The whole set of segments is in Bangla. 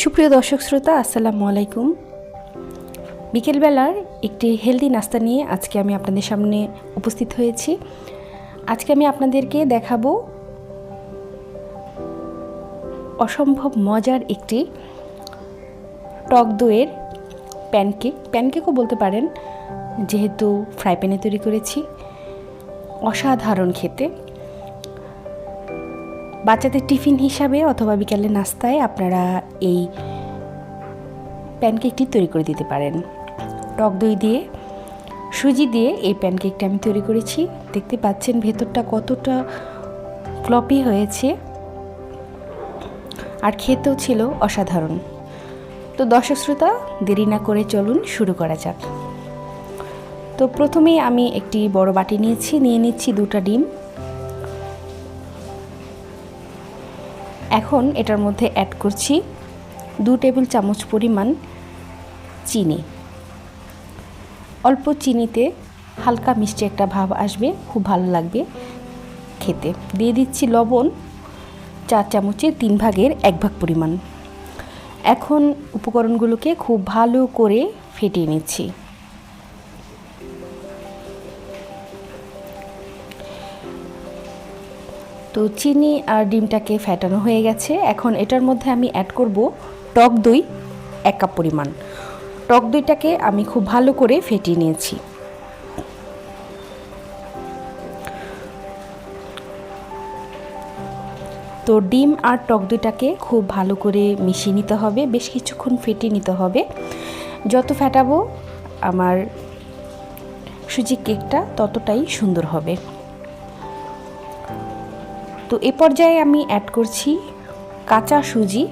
সুপ্রিয় দর্শক শ্রোতা, আসসালামু আলাইকুম। বিকেলবেলার একটি হেলদি নাস্তা নিয়ে আজকে আমি আপনাদের সামনে উপস্থিত হয়েছি। আজকে আমি আপনাদেরকে দেখাবো অসম্ভব মজার একটি টক দইয়ের প্যানকেক। প্যানকেকও বলতে পারেন, যেহেতু ফ্রাই প্যানে তৈরি করেছি, অসাধারণ খেতে। বাচ্চাদের টিফিন হিসাবে অথবা বিকালে নাস্তায় আপনারা এই প্যানকেকটি তৈরি করে দিতে পারেন। টক দই দিয়ে, সুজি দিয়ে এই প্যানকেকটা আমি তৈরি করেছি। দেখতে পাচ্ছেন ভেতরটা কতটা ফ্লপি হয়েছে। আর খেতেও ছিল অসাধারণ। তো দর্শক শ্রোতা, দেরি না করে চলুন শুরু করা যাক। তো প্রথমেই আমি একটি বড় বাটি নিয়েছি, নিয়ে নিচ্ছি দুটা ডিম। এখন এটার মধ্যে অ্যাড করছি দু টেবিল চামচ পরিমাণ চিনি। অল্প চিনিতে হালকা মিষ্টি একটা ভাব আসবে, খুব ভালো লাগবে খেতে। দিয়ে দিচ্ছি লবণ, চার চামচের তিন ভাগের এক ভাগ পরিমাণ। এখন উপকরণগুলোকে খুব ভালো করে ফেটিয়ে নিচ্ছি। তো চিনি আর ডিমটাকে ফ্যাটানো হয়ে গেছে। এখন এটার মধ্যে আমি অ্যাড করব টক দই এক কাপ পরিমাণ। টক দইটাকে আমি খুব ভালো করে ফেটিয়ে নিয়েছি। তো ডিম আর টক দইটাকে খুব ভালো করে মিশিয়ে নিতে হবে, বেশ কিছুক্ষণ ফেটিয়ে নিতে হবে। যত ফেটাবো আমার সুজি কেকটা ততটাই সুন্দর হবে। তো এ পর্যায়ে আমি অ্যাড করছি কাঁচা সুজি,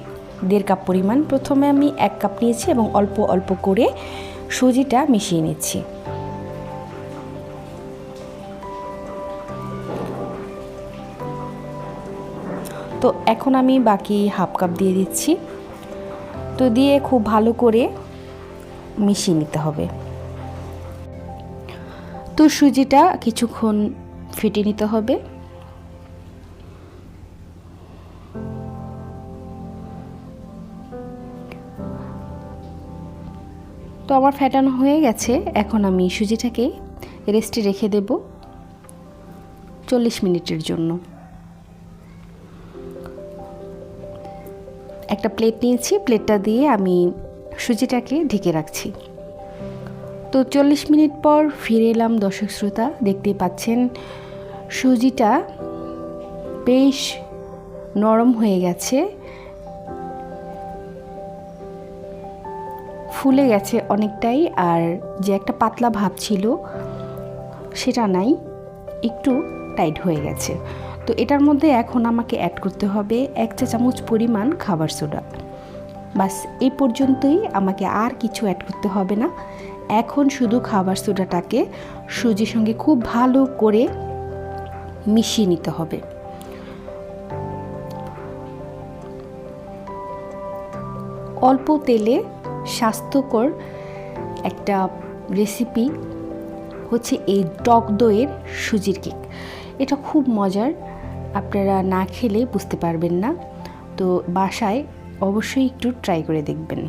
দেড় কাপ পরিমাণ। প্রথমে আমি এক কাপ নিয়েছি এবং অল্প অল্প করে সুজিটা মিশিয়ে নিচ্ছি। তো এখন আমি বাকি হাফ কাপ দিয়ে দিচ্ছি। তো দিয়ে খুব ভালো করে মিশিয়ে নিতে হবে। তো সুজিটা কিছুক্ষণ ফেটে নিতে হবে। তো আমার ফ্যাটানো হয়ে গেছে, এখন আমি সুজিটাকে রেস্টে রেখে দেব চল্লিশ মিনিটের জন্য। একটা প্লেট নিয়েছি, প্লেটটা দিয়ে আমি সুজিটাকে ঢেকে রাখছি। তো চল্লিশ মিনিট পর ফিরে এলাম দর্শক শ্রোতা দেখতে পাচ্ছেন সুজিটা বেশ নরম হয়ে গেছে। ফুলে গেছে অনেকটাই, আর যে একটা পাতলা ভাব ছিল সেটা নাই, একটু টাইট হয়ে গেছে। তো এটার মধ্যে এখন আমাকে অ্যাড করতে হবে এক চা চামচ পরিমাণ খাবার সোডা। বাস, এই পর্যন্তই আমাকে আর কিছু অ্যাড করতে হবে না। এখন শুধু খাবার সোডাটাকে সুজির সঙ্গে খুব ভালো করে মিশিয়ে নিতে হবে। অল্প তেলে স্বাস্থ্যকর একটা রেসিপি হচ্ছে এই টক দইয়ের সুজির কেক এটা খুব মজার, আপনারা না খেলে বুঝতে পারবেন না। তো বাসায় অবশ্যই একটু ট্রাই করে দেখবেন।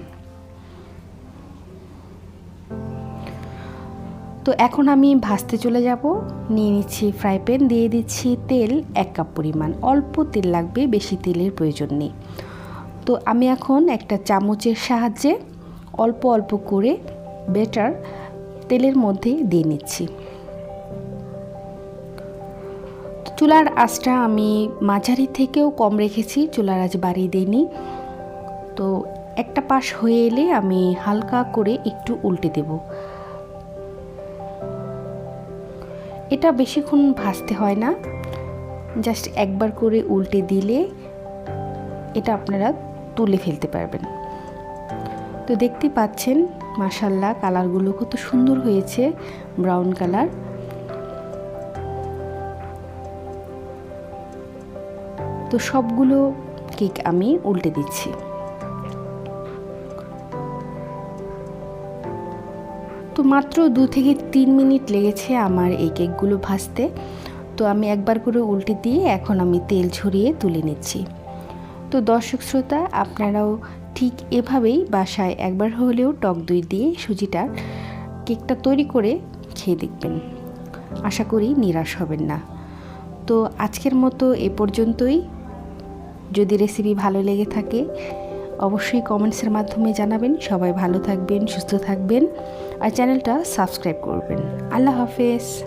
তো এখন আমি ভাজতে চলে যাব। নিয়ে নিচ্ছি ফ্রাই প্যান দিয়ে দিচ্ছি তেল এক কাপ পরিমাণ। অল্প তেল লাগবে, বেশি তেলের প্রয়োজন নেই। তো আমি এখন একটা চামচের সাহায্যে অল্প অল্প করে বেটার তেলের মধ্যে দিয়ে নিচ্ছি। চুলার আঁচটা আমি মাঝারি থেকেও কম রেখেছি, চুলার আঁচ বাড়িয়ে দিইনি। তো একটা পাশ হয়ে এলে আমি হালকা করে একটু উল্টে দেব। এটা বেশিক্ষণ ভাজতে হয় না, জাস্ট একবার করে উল্টে দিলে এটা আপনারা তুলে ফেলতে পারবেন। তো দেখতে পাচ্ছেন মাসাল্লাহ কালারগুলো কত সুন্দর হয়েছে, ব্রাউন কালার। তো সবগুলো কেক আমি উল্টে দিচ্ছি। তো মাত্র দু থেকে তিন মিনিট লেগেছে আমার এই কেকগুলো ভাজতে। তো আমি একবার করে উল্টে দিয়ে এখন আমি তেল ঝরিয়ে তুলে নিচ্ছি। তো দর্শক শ্রোতা, আপনারাও ঠিক এভাবেই বাসায় একবার হলেও টক দই দিয়ে সুজিটার কেকটা তৈরি করে খেয়ে দেখবেন। আশা করি নিরাশ হবেন না। তো আজকের মতো এ পর্যন্তই। যদি রেসিপি ভালো লেগে থাকে, অবশ্যই কমেন্টসের মাধ্যমে জানাবেন। সবাই ভালো থাকবেন, সুস্থ থাকবেন। আর চ্যানেলটা সাবস্ক্রাইব করবেন। আল্লাহ হাফেজ।